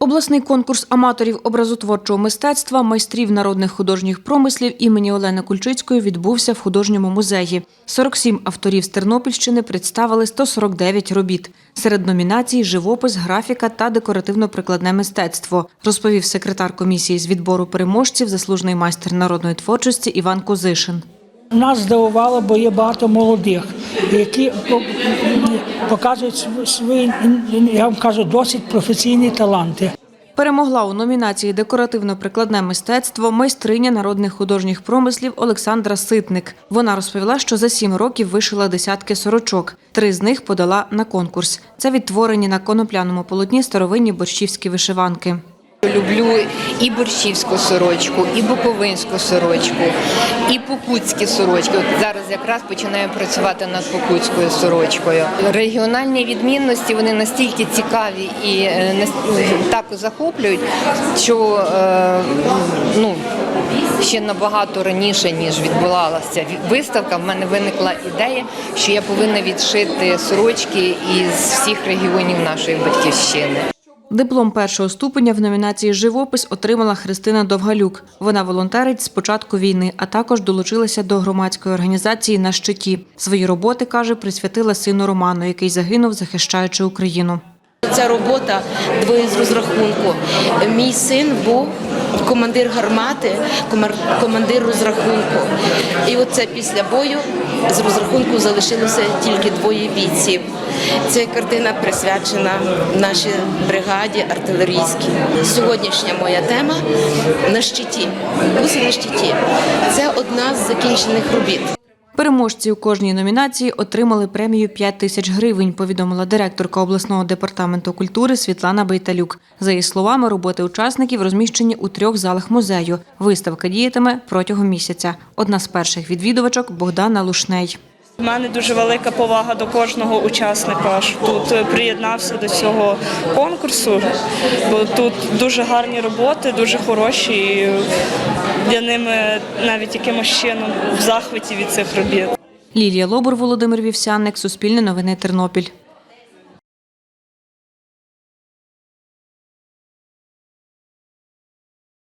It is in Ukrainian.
Обласний конкурс аматорів образотворчого мистецтва майстрів народних художніх промислів імені Олени Кульчицької відбувся в художньому музеї. 47 авторів з Тернопільщини представили 149 робіт. Серед номінацій живопис, графіка та декоративно-прикладне мистецтво, розповів секретар комісії з відбору переможців, заслужений майстер народної творчості Іван Козишин. Нас здивувало, бо є багато молодих, які по- показують свої, я вам кажу, досить професійні таланти. Перемогла у номінації Декоративно-прикладне мистецтво майстриня народних художніх промислів Олександра Ситник. Вона розповіла, що за сім років вишила десятки сорочок. Три з них подала на конкурс. Це відтворені на конопляному полотні старовинні борщівські вишиванки. Люблю і борщівську сорочку, і буковинську сорочку, і покутські сорочки. От зараз якраз починаю працювати над покутською сорочкою. Регіональні відмінності вони настільки цікаві і е, так захоплюють, що е, ну. Ще набагато раніше ніж відбувалася виставка. В мене виникла ідея, що я повинна відшити сорочки із всіх регіонів нашої батьківщини. Диплом першого ступеня в номінації Живопис отримала Христина Довгалюк. Вона волонтерить з початку війни, а також долучилася до громадської організації на щиті. Свої роботи каже, присвятила сину Роману, який загинув, захищаючи Україну. Ця робота двоє з розрахунку. Мій син був командир гармати, командир розрахунку. І оце після бою з розрахунку залишилося тільки двоє бійців. Ця картина присвячена нашій бригаді артилерійській. Сьогоднішня моя тема на щиті. Гуси на щиті. Це одна з закінчених робіт. Переможці у кожній номінації отримали премію 5 тисяч гривень, повідомила директорка обласного департаменту культури Світлана Бейталюк. За її словами, роботи учасників розміщені у трьох залах музею. Виставка діятиме протягом місяця. Одна з перших відвідувачок Богдана Лушней. У мене дуже велика повага до кожного учасника, що тут приєднався до цього конкурсу, бо тут дуже гарні роботи, дуже хороші. Я ними навіть якимось чином в захваті від цих робіт. Лілія Лобур, Володимир Вівсянник, Суспільне новини Тернопіль.